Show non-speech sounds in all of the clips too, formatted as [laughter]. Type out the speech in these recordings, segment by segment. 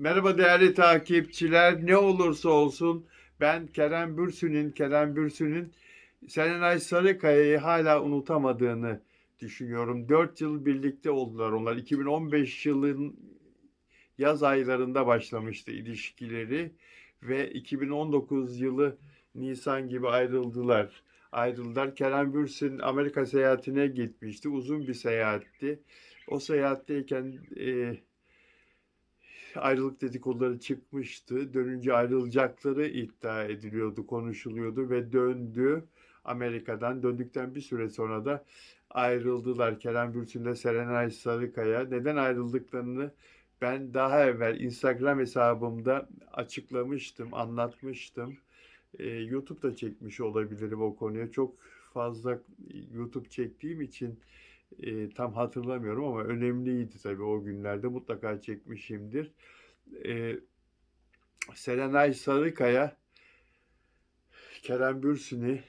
Merhaba değerli takipçiler. Ne olursa olsun ben Kerem Bürsün'ün Kerem Bürsün'ün Serenay Sarıkaya'yı hala unutamadığını düşünüyorum. 4 yıl birlikte oldular onlar. 2015 yılın yaz aylarında başlamıştı ilişkileri ve 2019 yılı Nisan gibi ayrıldılar. Ayrıldılar. Kerem Bürsün Amerika seyahatine gitmişti. Uzun bir seyahatti. O seyahatteyken e, ayrılık dedikoduları çıkmıştı. Dönünce ayrılacakları iddia ediliyordu, konuşuluyordu ve döndü Amerika'dan. Döndükten bir süre sonra da ayrıldılar. Kerem Bürsin'le Serenay Sarıkaya. Neden ayrıldıklarını ben daha evvel Instagram hesabımda açıklamıştım, anlatmıştım. Ee, YouTube'da çekmiş olabilirim o konuya. Çok fazla YouTube çektiğim için e, tam hatırlamıyorum ama önemliydi tabii o günlerde. Mutlaka çekmişimdir. E, Serenay Sarıkaya Kerem Bürsin'i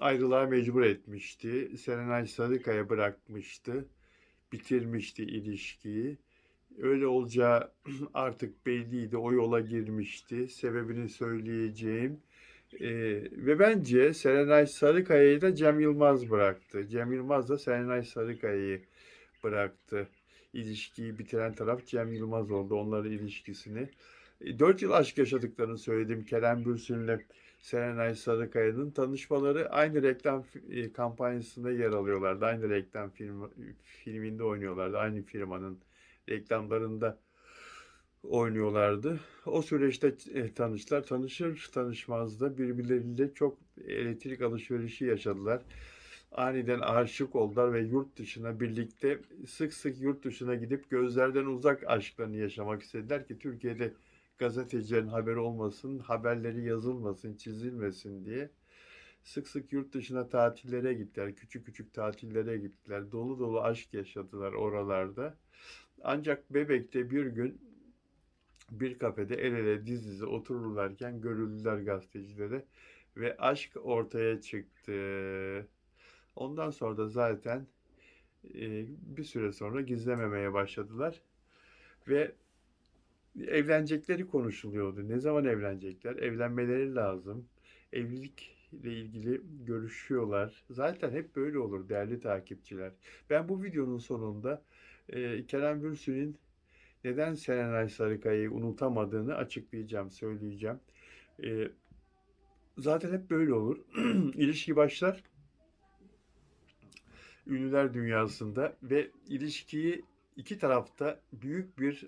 ayrılığa mecbur etmişti. Serenay Sarıkaya bırakmıştı. Bitirmişti ilişkiyi. Öyle olacağı [clears throat] artık belliydi. O yola girmişti. Sebebini söyleyeceğim. Ee, ve bence Serenay Sarıkaya'yı da Cem Yılmaz bıraktı. Cem Yılmaz da Serenay Sarıkaya'yı bıraktı. İlişkiyi bitiren taraf Cem Yılmaz oldu onların ilişkisini. E, yıl aşk yaşadıklarını söyledim Kerem Bürsin'le Serenay Sarıkaya'nın tanışmaları aynı reklam e, kampanyasında yer alıyorlardı. Aynı reklam film, filminde oynuyorlardı. Aynı firmanın reklamlarında oynuyorlardı. O süreçte e, tanıştılar. Tanışır tanışmaz da birbirleriyle çok elektrik alışverişi yaşadılar. Aniden aşık oldular ve yurt dışına birlikte sık sık yurt dışına gidip gözlerden uzak aşklarını yaşamak istediler ki Türkiye'de gazetecilerin haberi olmasın, haberleri yazılmasın, çizilmesin diye. Sık sık yurt dışına tatillere gittiler. Küçük küçük tatillere gittiler. Dolu dolu aşk yaşadılar oralarda. Ancak Bebek'te bir gün bir kafede el ele diz dize otururlarken görüldüler gazetecilere ve aşk ortaya çıktı. Ondan sonra da zaten e, bir süre sonra gizlememeye başladılar ve evlenecekleri konuşuluyordu. Ne zaman evlenecekler? Evlenmeleri lazım. Evlilikle ilgili görüşüyorlar. Zaten hep böyle olur değerli takipçiler. Ben bu videonun sonunda e, Kerem Bürsin'in neden Serenay Sarıkaya'yı unutamadığını açıklayacağım, söyleyeceğim. Ee, zaten hep böyle olur. [clears throat] İlişki başlar ünlüler dünyasında ve ilişkiyi iki tarafta büyük bir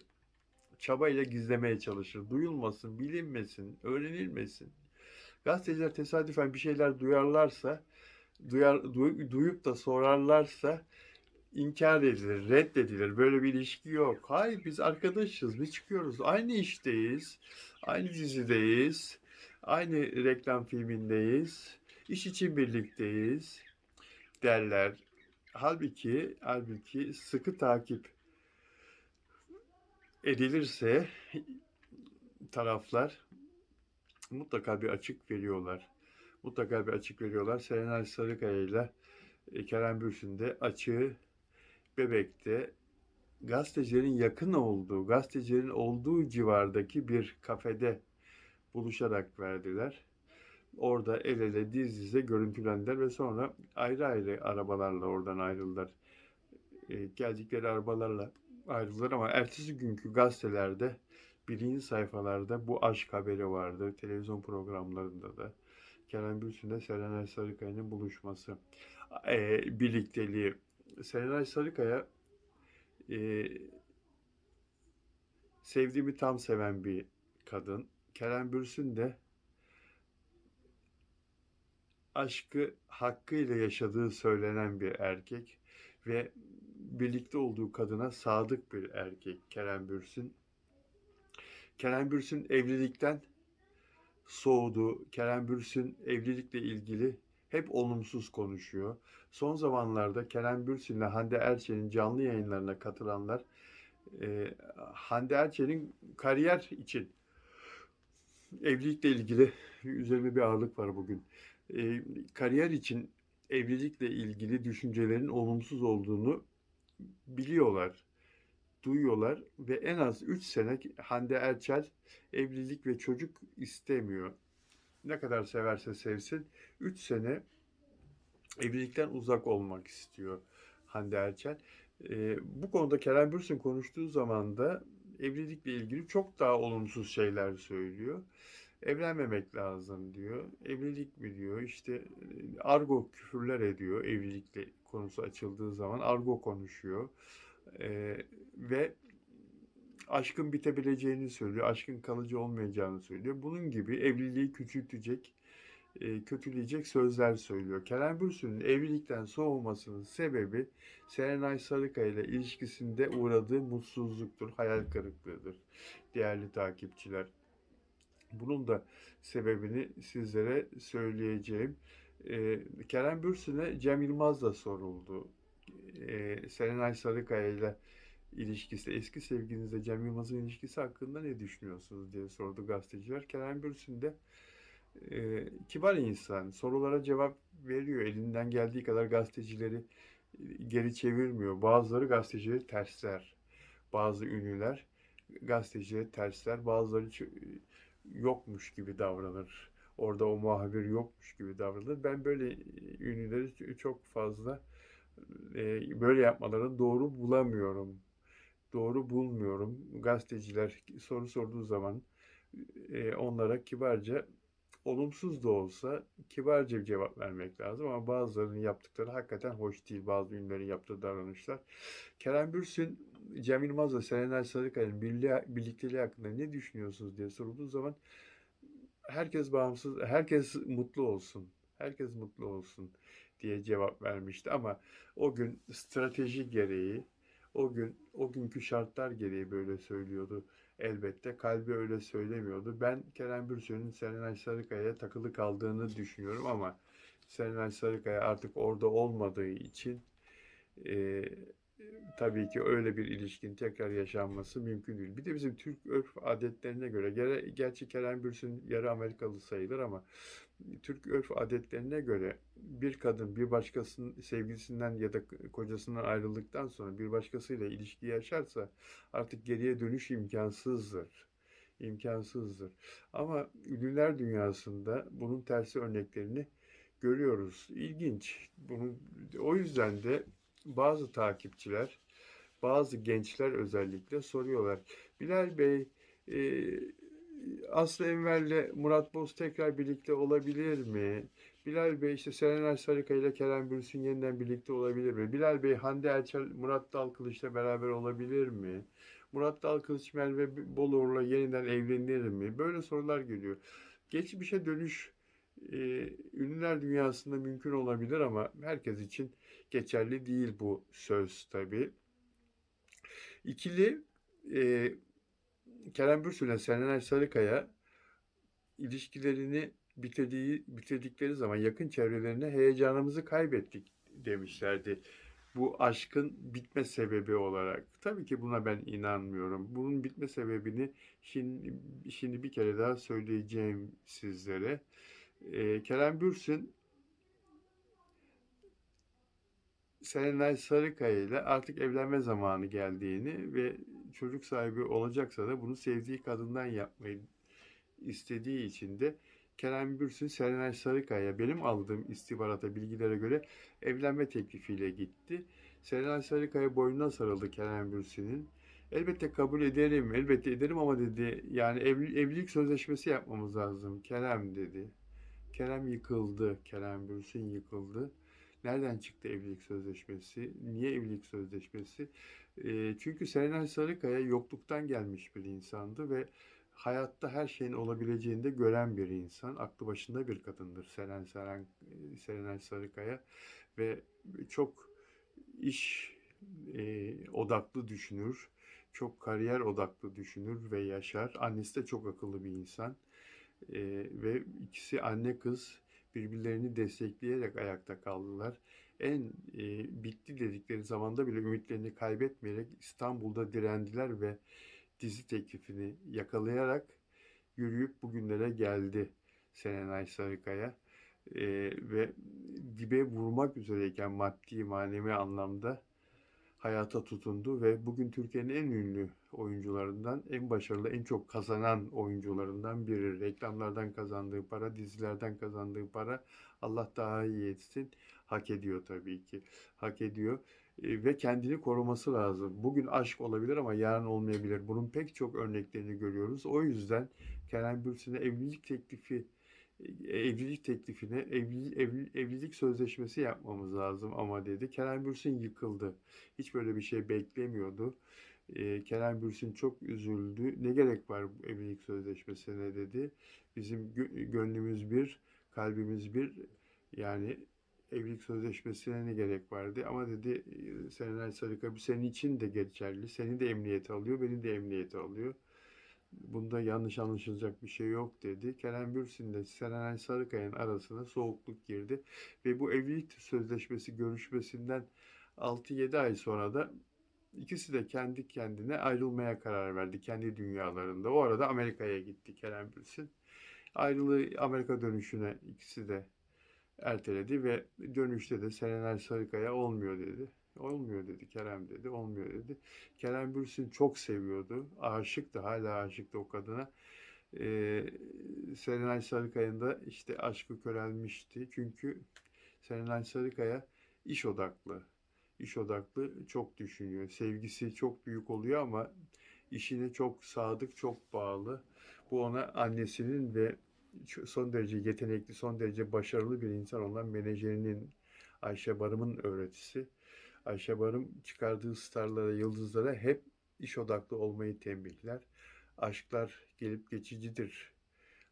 çabayla gizlemeye çalışır. Duyulmasın, bilinmesin, öğrenilmesin. Gazeteciler tesadüfen bir şeyler duyarlarsa, duyar, duy- duyup da sorarlarsa inkar edilir, reddedilir. Böyle bir ilişki yok. Hayır biz arkadaşız, biz çıkıyoruz. Aynı işteyiz, aynı dizideyiz, aynı reklam filmindeyiz, iş için birlikteyiz derler. Halbuki, halbuki sıkı takip edilirse taraflar mutlaka bir açık veriyorlar. Mutlaka bir açık veriyorlar. Serenay Sarıkaya ile Kerem Bürsin de açığı Bebek'te gazetecilerin yakın olduğu, gazetecilerin olduğu civardaki bir kafede buluşarak verdiler. Orada el ele diz dize görüntülendiler ve sonra ayrı ayrı arabalarla oradan ayrıldılar. E, geldikleri arabalarla ayrıldılar ama ertesi günkü gazetelerde birinci sayfalarda bu aşk haberi vardı. Televizyon programlarında da. Kerem Bürsin'le Serenay Sarıkaya'nın buluşması. E, birlikteliği Serenay Sarıkaya e, sevdiğimi tam seven bir kadın. Kerem Bürsin de aşkı hakkıyla yaşadığı söylenen bir erkek ve birlikte olduğu kadına sadık bir erkek Kerem Bürsin. Kerem Bürsin evlilikten soğudu. Kerem Bürsin evlilikle ilgili hep olumsuz konuşuyor. Son zamanlarda Kerem Bürsin'le Hande Erçel'in canlı yayınlarına katılanlar e, Hande Erçel'in kariyer için evlilikle ilgili üzerime bir ağırlık var bugün. E, kariyer için evlilikle ilgili düşüncelerin olumsuz olduğunu biliyorlar. duyuyorlar ve en az 3 sene Hande Erçel evlilik ve çocuk istemiyor. Ne kadar severse sevsin 3 sene evlilikten uzak olmak istiyor Hande Erçel. Ee, bu konuda Kerem Bürsin konuştuğu zaman da evlilikle ilgili çok daha olumsuz şeyler söylüyor. Evlenmemek lazım diyor. Evlilik mi diyor. İşte e, argo küfürler ediyor evlilikle konusu açıldığı zaman. Argo konuşuyor. Ee, ve aşkın bitebileceğini söylüyor. Aşkın kalıcı olmayacağını söylüyor. Bunun gibi evliliği küçültecek, e, kötüleyecek sözler söylüyor. Kerem Bürsin'in evlilikten soğumasının sebebi Serenay Sarıkaya ile ilişkisinde uğradığı mutsuzluktur, hayal kırıklığıdır değerli takipçiler. Bunun da sebebini sizlere söyleyeceğim. Ee, Kerem Bürsin'e Cem Yılmaz da soruldu. Ee, Serenay Sarıkaya ile ilişkisi, eski sevgilinizle Cem Yılmaz'ın ilişkisi hakkında ne düşünüyorsunuz diye sordu gazeteciler. Kerem Bürsin de e, kibar insan, sorulara cevap veriyor. Elinden geldiği kadar gazetecileri geri çevirmiyor. Bazıları gazetecileri tersler. Bazı ünlüler gazetecileri tersler. Bazıları ç- yokmuş gibi davranır. Orada o muhabir yokmuş gibi davranır. Ben böyle ünlüleri çok fazla e, böyle yapmalarını doğru bulamıyorum. Doğru bulmuyorum. Gazeteciler soru sorduğu zaman e, onlara kibarca olumsuz da olsa kibarca bir cevap vermek lazım ama bazılarının yaptıkları hakikaten hoş değil. Bazı ünlülerin yaptığı davranışlar. Kerem Bürsin, Cem Yılmaz'la Serenay Sarıkaya'nın birlikteliği hakkında ne düşünüyorsunuz diye sorulduğu zaman herkes bağımsız, herkes mutlu olsun. Herkes mutlu olsun diye cevap vermişti ama o gün strateji gereği, o gün o günkü şartlar gereği böyle söylüyordu. Elbette kalbi öyle söylemiyordu. Ben Kerem Bürsin'in Serenay Sarıkaya'ya takılı kaldığını düşünüyorum ama Serenay Sarıkaya artık orada olmadığı için e, tabii ki öyle bir ilişkin tekrar yaşanması mümkün değil. Bir de bizim Türk örf adetlerine göre, gerçi Kerem Bürsin yarı Amerikalı sayılır ama Türk örf adetlerine göre bir kadın bir başkasının sevgilisinden ya da kocasından ayrıldıktan sonra bir başkasıyla ilişki yaşarsa artık geriye dönüş imkansızdır. İmkansızdır. Ama ünlüler dünyasında bunun tersi örneklerini görüyoruz. İlginç. Bunu, o yüzden de bazı takipçiler, bazı gençler özellikle soruyorlar. Bilal Bey, e, Aslı Enver'le Murat Boz tekrar birlikte olabilir mi? Bilal Bey işte Serenay Sarıkaya ile Kerem Bürsin yeniden birlikte olabilir mi? Bilal Bey Hande Erçel Murat Dalkılıç'la beraber olabilir mi? Murat Dalkılıç Merve Boluğur'la yeniden evlenir mi? Böyle sorular geliyor. Geçmişe dönüş e, ünlüler dünyasında mümkün olabilir ama herkes için geçerli değil bu söz tabii. İkili e, Kerem Bürsin ile Serenay Sarıkaya ilişkilerini bitirdiği, bitirdikleri zaman yakın çevrelerine heyecanımızı kaybettik demişlerdi. Bu aşkın bitme sebebi olarak. Tabii ki buna ben inanmıyorum. Bunun bitme sebebini şimdi, şimdi bir kere daha söyleyeceğim sizlere. Ee, Kerem Bürsin Serenay Sarıkaya ile artık evlenme zamanı geldiğini ve çocuk sahibi olacaksa da bunu sevdiği kadından yapmayı istediği için de Kerem Bürsin Serenay Sarıkaya benim aldığım istihbarata bilgilere göre evlenme teklifiyle gitti. Serenay Sarıkaya boynuna sarıldı Kerem Bürsin'in. Elbette kabul ederim, elbette ederim ama dedi yani evli, evlilik sözleşmesi yapmamız lazım Kerem dedi. Kerem yıkıldı, Kerem Bürsin yıkıldı. Nereden çıktı evlilik sözleşmesi? Niye evlilik sözleşmesi? E, çünkü Serenay Sarıkaya yokluktan gelmiş bir insandı ve hayatta her şeyin olabileceğini de gören bir insan. Aklı başında bir kadındır Seren Seren, Serenay Sarıkaya ve çok iş e, odaklı düşünür. Çok kariyer odaklı düşünür ve yaşar. Annesi de çok akıllı bir insan. E, ve ikisi anne kız birbirlerini destekleyerek ayakta kaldılar. En e, bitti dedikleri zamanda bile ümitlerini kaybetmeyerek İstanbul'da direndiler ve dizi teklifini yakalayarak yürüyüp bugünlere geldi Serenay Sarıkaya. E, ve dibe vurmak üzereyken maddi manevi anlamda hayata tutundu ve bugün Türkiye'nin en ünlü oyuncularından, en başarılı, en çok kazanan oyuncularından biri. Reklamlardan kazandığı para, dizilerden kazandığı para Allah daha iyi etsin. Hak ediyor tabii ki. Hak ediyor. E, ve kendini koruması lazım. Bugün aşk olabilir ama yarın olmayabilir. Bunun pek çok örneklerini görüyoruz. O yüzden Kenan Bürsin'e evlilik teklifi evlilik teklifine evli, evli- evlilik sözleşmesi yapmamız lazım ama dedi. Kenan Bürsin yıkıldı. Hiç böyle bir şey beklemiyordu. E, Kenan Bürsin çok üzüldü. Ne gerek var bu evlilik sözleşmesine dedi. Bizim gö- gönlümüz bir, kalbimiz bir. Yani evlilik sözleşmesine ne gerek vardı? Ama dedi e, Serenay Sarıkaya bu senin için de geçerli. Seni de emniyete alıyor, beni de emniyete alıyor. Bunda yanlış anlaşılacak bir şey yok dedi. Kerem Bürsin ile Serenay Sarıkaya'nın arasına soğukluk girdi. Ve bu evlilik sözleşmesi görüşmesinden 6-7 ay sonra da ikisi de kendi kendine ayrılmaya karar verdi. Kendi dünyalarında. O arada Amerika'ya gitti Kerem Bürsin. Ayrılığı Amerika dönüşüne ikisi de erteledi ve dönüşte de Serenay Sarıkaya olmuyor dedi. Olmuyor dedi Kerem dedi. Olmuyor dedi. Kerem Bürsin çok seviyordu. Aşıktı. Hala aşıktı o kadına. Ee, Serenay Sarıkaya'nın da işte aşkı körelmişti. Çünkü Serenay Sarıkaya iş odaklı. İş odaklı çok düşünüyor. Sevgisi çok büyük oluyor ama işine çok sadık, çok bağlı. Bu ona annesinin ve son derece yetenekli, son derece başarılı bir insan olan menajerinin Ayşe Barım'ın öğretisi. Ayşe Barım çıkardığı starlara, yıldızlara hep iş odaklı olmayı tembihler. Aşklar gelip geçicidir.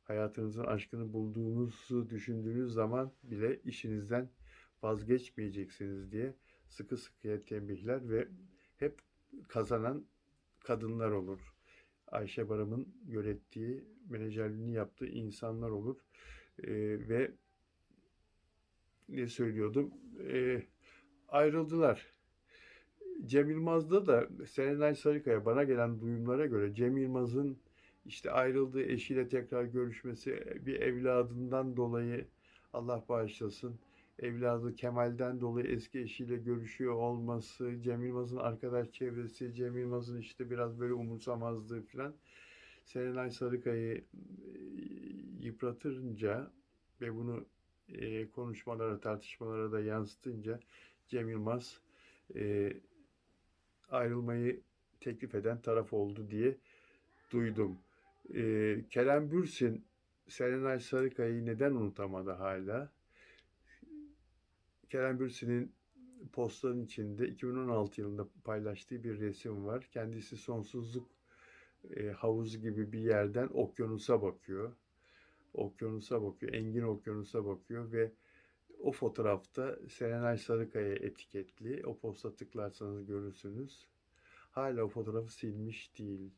Hayatınızın aşkını bulduğunuzu düşündüğünüz zaman bile işinizden vazgeçmeyeceksiniz diye sıkı sıkıya tembihler ve hep kazanan kadınlar olur. Ayşe Barım'ın yönettiği, menajerliğini yaptığı insanlar olur. Ee, ve ne söylüyordum? Ee, ayrıldılar. Cem Yılmaz'da da Serenay Sarıkaya bana gelen duyumlara göre Cem Yılmaz'ın işte ayrıldığı eşiyle tekrar görüşmesi bir evladından dolayı Allah bağışlasın evladı Kemal'den dolayı eski eşiyle görüşüyor olması, Cem Yılmaz'ın arkadaş çevresi, Cem Yılmaz'ın işte biraz böyle umursamazlığı falan Serenay Sarıkaya'yı e, yıpratınca ve bunu e, konuşmalara, tartışmalara da yansıtınca Cem Yılmaz e, ayrılmayı teklif eden taraf oldu diye duydum. E, Kerem Bürsin Serenay Sarıkaya'yı neden unutamadı hala? Kerem Bürsin'in postların içinde 2016 yılında paylaştığı bir resim var. Kendisi sonsuzluk e, havuzu gibi bir yerden okyanusa bakıyor. Okyanusa bakıyor, engin okyanusa bakıyor ve o fotoğrafta Serenay Sarıkaya etiketli. O posta tıklarsanız görürsünüz. Hala o fotoğrafı silmiş değil.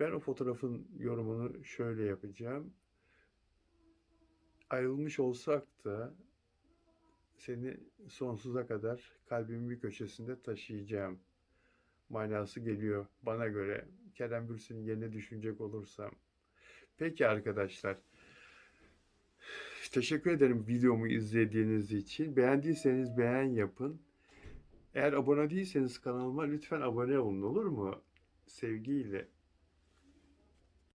Ben o fotoğrafın yorumunu şöyle yapacağım. Ayrılmış olsak da seni sonsuza kadar kalbimin bir köşesinde taşıyacağım manası geliyor bana göre. Kerem Bürsin'in yerine düşünecek olursam. Peki arkadaşlar. Teşekkür ederim videomu izlediğiniz için. Beğendiyseniz beğen yapın. Eğer abone değilseniz kanalıma lütfen abone olun olur mu? Sevgiyle.